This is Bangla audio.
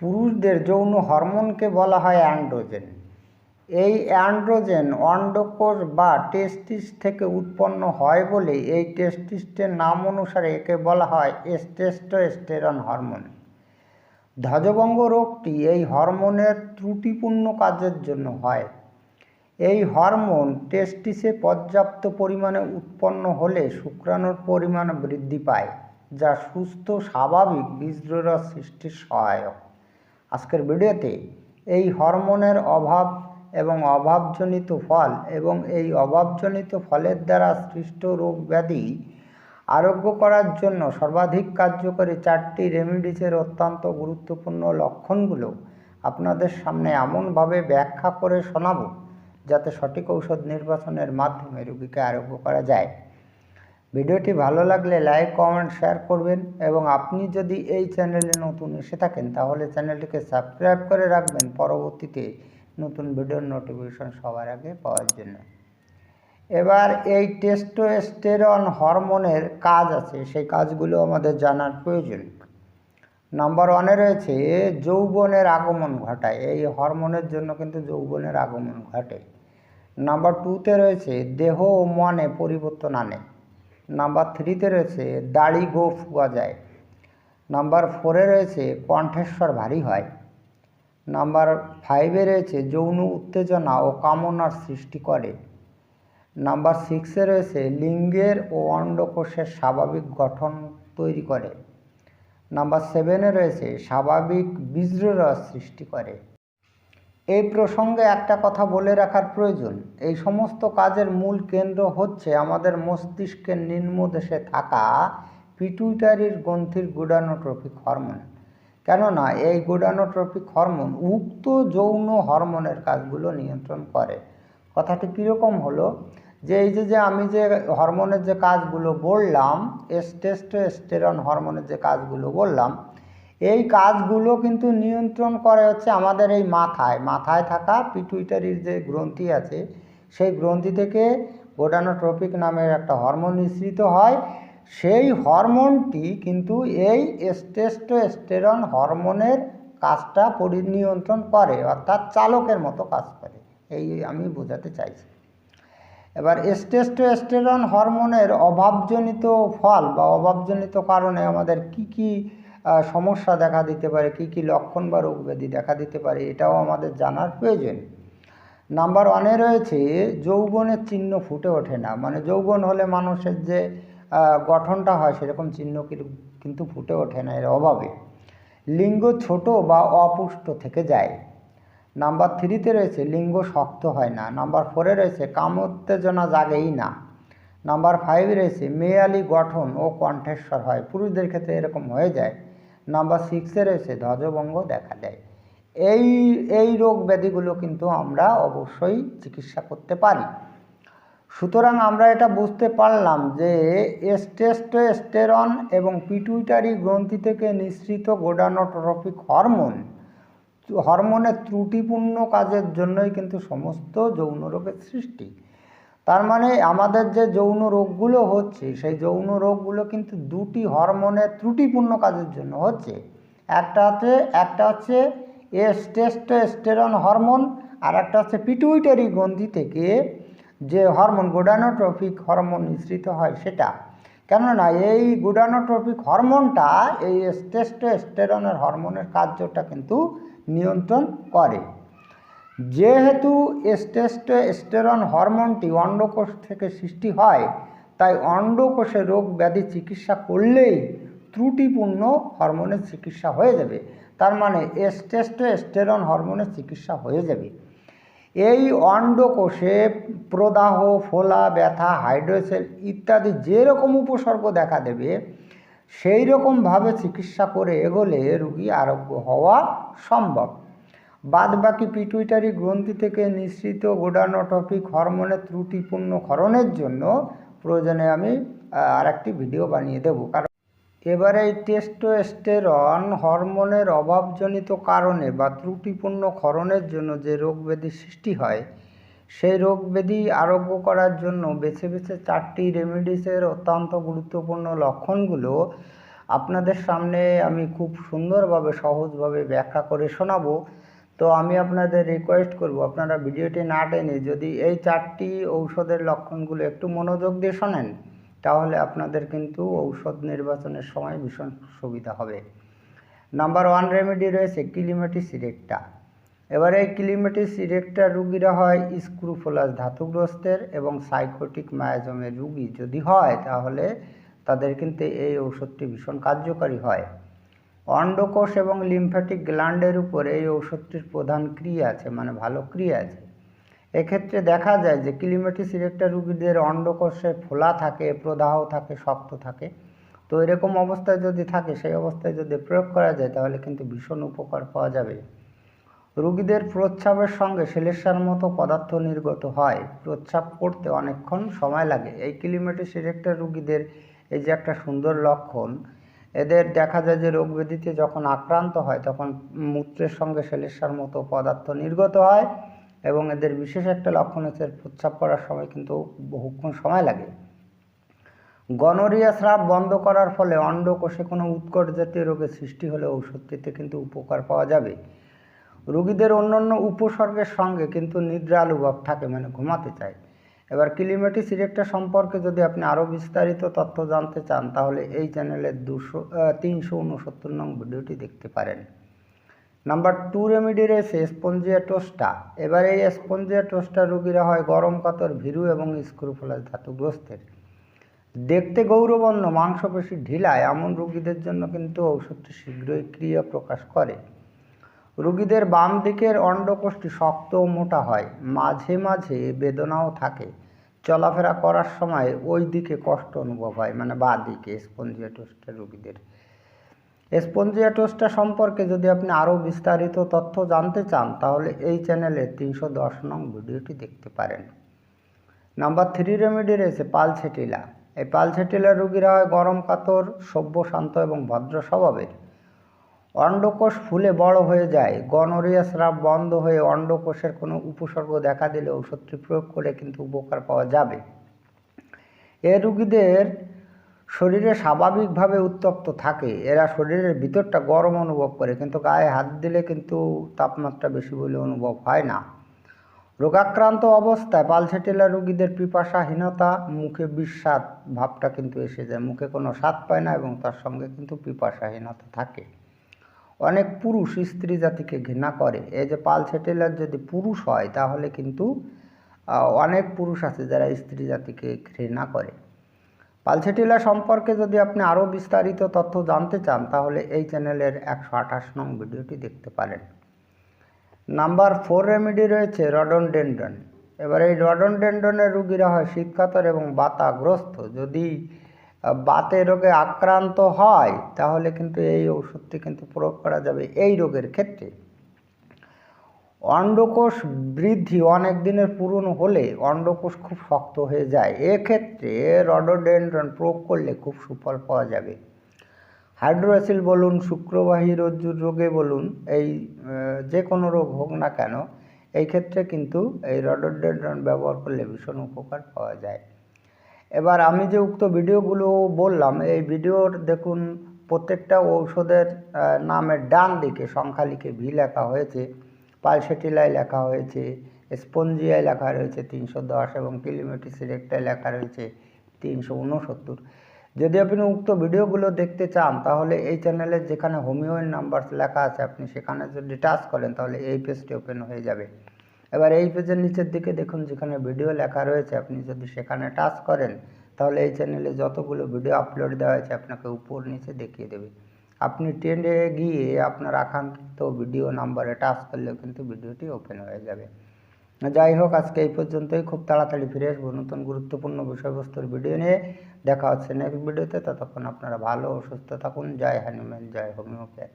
পুরুষদের যৌন হরমোনকে বলা হয় অ্যান্ড্রোজেন। এই অ্যান্ড্রোজেন অন্ডকোষ বা টেস্টিস থেকে উৎপন্ন হয় বলে এই টেস্টিসের নাম অনুসারে একে বলা হয় টেস্টোস্টেরন হরমোন। ধ্বজভঙ্গ রোগটি এই হরমোনের ত্রুটিপূর্ণ কাজের জন্য হয়। এই হরমোন টেস্টিসে পর্যাপ্ত পরিমাণে উৎপন্ন হলে শুক্রাণুর পরিমাণ বৃদ্ধি পায়, যা সুস্থ, স্বাভাবিক বীজরস সৃষ্টির সহায়ক। আজকের ভিডিওতে এই হরমোনের অভাব এবং অভাবজনিত ফল এবং এই অভাবজনিত ফলের দ্বারা সৃষ্ট রোগ ব্যাধি আরোগ্য করার জন্য সর্বাধিক কার্যকরী চারটি রেমিডিসের অত্যন্ত গুরুত্বপূর্ণ লক্ষণগুলো আপনাদের সামনে এমনভাবে ব্যাখ্যা করে শোনাব, যাতে সঠিক ঔষধ নির্বাচনের মাধ্যমে রোগীকে আরোগ্য করা যায়। ভিডিওটি ভালো লাগলে লাইক, কমেন্ট, শেয়ার করবেন এবং আপনি যদি এই চ্যানেলে নতুন এসে থাকেন তাহলে চ্যানেলটিকে সাবস্ক্রাইব করে রাখবেন। পরবর্তীতে নতুন ভিডিওর নোটিফিকেশন সবার আগে পাওয়ার জন্য। এবার এই টেস্টোস্টেরন হরমোনের কাজ আছে, সেই কাজগুলো আমাদের জানার প্রয়োজন। নাম্বার ওয়ানে রয়েছে, যৌবনের আগমন ঘটায়। এই হরমোনের জন্য কিন্তু যৌবনের আগমন ঘটে। নাম্বার টুতে রয়েছে, দেহ ও মনে পরিবর্তন আনে। নাম্বার থ্রিতে রয়েছে দাড়ি গোফ পাওয়া যায়। নাম্বার ফোরে রয়েছে কণ্ঠেশ্বর ভারী হয়। নাম্বার ফাইভে রয়েছে যৌন উত্তেজনা ও কামনার সৃষ্টি করে। নাম্বার সিক্সে রয়েছে লিঙ্গের ও অন্ডকোষের স্বাভাবিক গঠন তৈরি করে। নাম্বার সেভেনে রয়েছে স্বাভাবিক বীজরস সৃষ্টি করে। এই প্রসঙ্গে একটা কথা বলে রাখার প্রয়োজন। এই সমস্ত কাজের মূল কেন্দ্র হচ্ছে আমাদের মস্তিষ্কের নিম্নদেশে থাকা পিটুইটারির গ্রন্থির গুডানোট্রপিক হরমোন। কেননা এই গুডানোট্রপিক হরমোন উক্ত যৌন হরমোনের কাজগুলো নিয়ন্ত্রণ করে। কথাটি কীরকম হলো? যে এই যে যে আমি যে হরমোনের যে কাজগুলো বললাম এস্টেস্টোস্টেরন হরমোনের যে কাজগুলো বললাম এই কাজগুলো কিন্তু নিয়ন্ত্রণ করে হচ্ছে আমাদের এই মাথায়। মাথায় থাকা পিটুইটারির যে গ্রন্থি আছে, সেই গ্রন্থি থেকে গোডানোট্রপিক নামের একটা হরমোন নিঃসৃত হয়। সেই হরমোনটি কিন্তু এই এস্টেস্টোস্টেরন হরমোনের কাজটা পরি, নিয়ন্ত্রণ করে, অর্থাৎ চালকের মতো কাজ করে। এই আমি বোঝাতে চাইছি। এবার এস্টেস্টোস্টেরন হরমোনের অভাবজনিত ফল বা অভাবজনিত কারণে আমাদের কি কি সমস্যা দেখা দিতে পারে, কি কি লক্ষণ বা রোগ ব্যাধি দেখা দিতে পারে, এটাও আমাদের জানার প্রয়োজন। নাম্বার ওয়ানে রয়েছে, যৌবনের চিহ্ন ফুটে ওঠে না। মানে যৌবন হলে মানুষের যে গঠনটা হয় সেরকম চিহ্ন কিন্তু ফুটে ওঠে না এর অভাবে। লিঙ্গ ছোট বা অপুষ্ট থেকে যায়। নাম্বার থ্রিতে রয়েছে, লিঙ্গ শক্ত হয় না। নাম্বার ফোরে রয়েছে কামোত্তেজনা জাগেই না। নাম্বার ফাইভে রয়েছে, মেয়ালি গঠন ও কণ্ঠেশ্বর হয়। পুরুষদের ক্ষেত্রে এরকম হয়ে যায়। নাম্বার সিক্সে রয়েছে, ধ্বজভঙ্গ দেখা দেয়। এই এই রোগ ব্যাধিগুলো কিন্তু আমরা অবশ্যই চিকিৎসা করতে পারি। সুতরাং আমরা এটা বুঝতে পারলাম যে এস্টেস্টোস্টেরন এবং পিটুইটারি গ্রন্থি থেকে নিঃসৃত গোডানোট্রপিক হরমোন, হরমোনের ত্রুটিপূর্ণ কাজের জন্যই কিন্তু সমস্ত যৌন রোগের সৃষ্টি। তার মানে আমাদের যে যৌন রোগগুলো হচ্ছে, সেই যৌন রোগগুলো কিন্তু দুটি হরমোনের ত্রুটিপূর্ণ কাজের জন্য হচ্ছে। একটা হচ্ছে একটা হচ্ছে এস্টেস্টোস্টেরন হরমোন, আর একটা হচ্ছে পিটুইটারি গ্রন্থি থেকে যে হরমোন গোডানোট্রপিক হরমোন নিঃসৃত হয় সেটা। কেননা এই গুডানোট্রপিক হরমোনটা এই টেস্টোস্টেরনের হরমোনের কার্যটা কিন্তু নিয়ন্ত্রণ করে। যেহেতু টেস্টোস্টেরন হরমোনটি অন্ডকোষ থেকে সৃষ্টি হয়, তাই অন্ডকোষে রোগ ব্যাধি চিকিৎসা করলেই ত্রুটিপূর্ণ হরমোনের চিকিৎসা হয়ে যাবে। তার মানে টেস্টোস্টেরন হরমোনের চিকিৎসা হয়ে যাবে। এই অন্ডকোষে প্রদাহ, ফোলা, ব্যথা হাইড্রোসেল ইত্যাদি যেরকম উপসর্গ দেখা দেবে সেই রকমভাবে চিকিৎসা করে এগোলে রুগী আরোগ্য হওয়া সম্ভব। বাদবাকি পিটুইটারি গ্রন্থি থেকে নিঃসৃত গোডানোটপিক হরমোনের ত্রুটিপূর্ণ ক্ষরণের জন্য প্রয়োজনে আমি আর একটি ভিডিও বানিয়ে দেবো। কারণ এবারে এই টেস্টোস্টেরন হরমোনের অভাবজনিত কারণে বা ত্রুটিপূর্ণ ক্ষরণের জন্য যে রোগ ব্যাধি সৃষ্টি হয়, সেই রোগ ব্যাধি আরোগ্য করার জন্য বেছে বেছে চারটি রেমিডিসের অত্যন্ত গুরুত্বপূর্ণ লক্ষণগুলো আপনাদের সামনে আমি খুব সুন্দরভাবে, সহজভাবে ব্যাখ্যা করে শোনাবো। তো আমি আপনাদের রিকোয়েস্ট করব, আপনারা ভিডিওটি না টেনে যদি এই চারটি ঔষধের লক্ষণগুলো একটু মনোযোগ দিয়ে শোনেন, তাহলে আপনাদের কিন্তু ঔষধ নির্বাচনের সময় ভীষণ সুবিধা হবে। নাম্বার ওয়ান রেমেডি রয়েছে কিলিমেটিস সিরেক্টা। এবারে কিলিমেটিস সিরেক্টা রুগীরা হয় স্ক্রুফোলাস ধাতুগ্রস্তের এবং সাইকোটিক মায়াজমের রুগী। যদি হয়, তাহলে তাদের কিন্তু এই ঔষধটি ভীষণ কার্যকারী হয়। অন্ডকোষ এবং লিম্ফ্যাটিক গ্ল্যান্ডের উপরে এই ঔষধটির প্রধান ক্রিয়া আছে মানে ভালো ক্রিয়া আছে। এক্ষেত্রে দেখা যায় যে কিলিমেটিস সিরেক্টা রুগীদের অন্ডকোষে ফোলা থাকে, প্রদাহ থাকে, শক্ত থাকে। তো এরকম অবস্থায় যদি থাকে, সেই অবস্থায় যদি প্রয়োগ করা যায়, তাহলে কিন্তু ভীষণ উপকার পাওয়া যাবে। রুগীদের প্রস্রাবের সঙ্গে সেলেসার মতো পদার্থ নির্গত হয়। প্রস্রাব করতে অনেকক্ষণ সময় লাগে। এই কিলিমেটিস সিরেক্টা রুগীদের এই যে একটা সুন্দর লক্ষণ এদের দেখা যায় যে রোগ ব্যাধিতে যখন আক্রান্ত হয়, তখন মূত্রের সঙ্গে সেলেসার মতো পদার্থ নির্গত হয় এবং এদের বিশেষ একটা লক্ষণ হচ্ছে প্রস্রাব করার সময় কিন্তু বহুক্ষণ সময় লাগে। গনোরিয়া স্রাব বন্ধ করার ফলে অন্ডকোষে কোনো উৎকট জাতীয় রোগের সৃষ্টি হলে ঔষধটিতে কিন্তু উপকার পাওয়া যাবে। রোগীদের অন্যান্য উপসর্গের সঙ্গে কিন্তু নিদ্রালুভাব থাকে মানে ঘুমাতে চায়। এবার কিলিমেটি সিরেক্টা সম্পর্কে যদি আপনি আরও বিস্তারিত তথ্য জানতে চান, তাহলে এই চ্যানেলের দুশো তিনশো উনসত্তর নং ভিডিওটি দেখতে পারেন। নাম্বার টু রেমিডি রয়েছে স্পঞ্জিয়া টোস্টা এবার এই স্পঞ্জিয়া টোস্টা রুগীরা হয় গরম কাতর, ভীরু এবং স্ক্রুফোলাস ধাতুগ্রস্তের দেখতে গৌরবর্ণ, মাংসপেশি ঢিলা এমন রুগীদের জন্য কিন্তু ঔষধটি শীঘ্রই ক্রিয়া প্রকাশ করে। রুগীদের বাম দিকের অন্ডকোষটি শক্ত ও মোটা হয়, মাঝে মাঝে বেদনাও থাকে। চলাফেরা করার সময় ওই দিকে কষ্ট অনুভব হয় মানে বা দিকে স্পঞ্জিয়াটোস্টা রুগীদের। স্পঞ্জিয়াটোস্টা সম্পর্কে যদি আপনি আরও বিস্তারিত তথ্য জানতে চান, তাহলে এই চ্যানেলে তিনশো দশ নং ভিডিওটি দেখতে পারেন। নাম্বার থ্রি রেমেডি রয়েছে পালছেটিলা এই পালছেটিলা রুগীরা হয় গরম, কাতর, সভ্য, শান্ত এবং ভদ্র স্বভাবের। অন্ডকোষ ফুলে বড় হয়ে যায়। গনোরিয়া স্রাব বন্ধ হয়ে অন্ডকোষের কোনো উপসর্গ দেখা দিলে ওষুধটি প্রয়োগ করে কিন্তু উপকার পাওয়া যাবে। এ রুগীদের শরীরে স্বাভাবিকভাবে উত্তপ্ত থাকে। এরা শরীরের ভিতরটা গরম অনুভব করে, কিন্তু গায়ে হাত দিলে কিন্তু তাপমাত্রা বেশি বলে অনুভব হয় না। রোগাক্রান্ত অবস্থায় পালসেটেলা রুগীদের পিপাসাহীনতা, মুখে বিস্বাদ ভাবটা কিন্তু এসে যায়। মুখে কোনো স্বাদ পায় না এবং তার সঙ্গে কিন্তু পিপাসাহীনতা থাকে। অনেক পুরুষ স্ত্রী জাতিকে ঘৃণা করে। এই যে পাল সেটেলার যদি পুরুষ হয়, তাহলে কিন্তু অনেক পুরুষ আছে যারা স্ত্রী জাতিকে ঘৃণা করে। পালসেটিলা সম্পর্কে যদি আপনি আরও বিস্তারিত তথ্য জানতে চান, তাহলে এই চ্যানেলের একশো আঠাশ নং ভিডিওটি দেখতে পারেন। নাম্বার ফোর রেমেডি রয়েছে রডন ডেন্ডন এবার এই রডন ডেন্ডনের রুগীরা হয় শীতকাতর এবং বাতাগ্রস্ত। যদি বাতে রোগে আক্রান্ত হয়, তাহলে কিন্তু এই ওষুধটি কিন্তু প্রয়োগ করা যাবে এই রোগের ক্ষেত্রে। অন্ডকোষ বৃদ্ধি অনেক দিনের পূরণ হলে অন্ডকোষ খুব শক্ত হয়ে যায়। এক্ষেত্রে রডোডেন্ড্রন প্রয়োগ করলে খুব সুফল পাওয়া যাবে। হাইড্রোসিল বলুন, শুক্রবাহী রজ্জুর রোগে বলুন, এই যে কোনো রোগ হোক না কেন, এই ক্ষেত্রে কিন্তু এই রডোডেন্ড্রন ব্যবহার করলে ভীষণ উপকার পাওয়া যায়। এবার আমি যে উক্ত ভিডিওগুলো বললাম, এই ভিডিওর দেখুন প্রত্যেকটা ঔষধের নামের ডান দিকে সংখ্যা লিখে ভি লেখা হয়েছে, পালসেটিলায় লেখা হয়েছে, স্পঞ্জিয়ায় লেখা রয়েছে তিনশো দশ এবং কিলোমিটিসিরেকটায় লেখা রয়েছে তিনশো উনসত্তর যদি আপনি উক্ত ভিডিওগুলো দেখতে চান, তাহলে এই চ্যানেলে যেখানে হোমিওয়ের নাম্বার লেখা আছে, আপনি সেখানে যদি টাচ করেন, তাহলে এই পেজটি ওপেন হয়ে যাবে। এবার এই পেজের নিচের দিকে দেখুন যেখানে ভিডিও লেখা রয়েছে, আপনি যদি সেখানে টাচ করেন, তাহলে এই চ্যানেলে যতগুলো ভিডিও আপলোড দেওয়া হয়েছে, আপনাকে উপর নিচে দেখিয়ে দেবে। আপনি ট্রেন্ডে গিয়ে আপনার আকাঙ্ক্ষিত ভিডিও নাম্বারে টাচ করলেও কিন্তু ভিডিওটি ওপেন হয়ে যাবে। যাই হোক, আজকে এই পর্যন্তই। খুব তাড়াতাড়ি ফিরে আসব নতুন গুরুত্বপূর্ণ বিষয়বস্তুর ভিডিও নিয়ে। দেখা হচ্ছে নেক্সট ভিডিওতে ততক্ষণ আপনারা ভালো ও সুস্থ থাকুন। জয় হ্যানিম্যান জয় হোমিওপ্যাথ।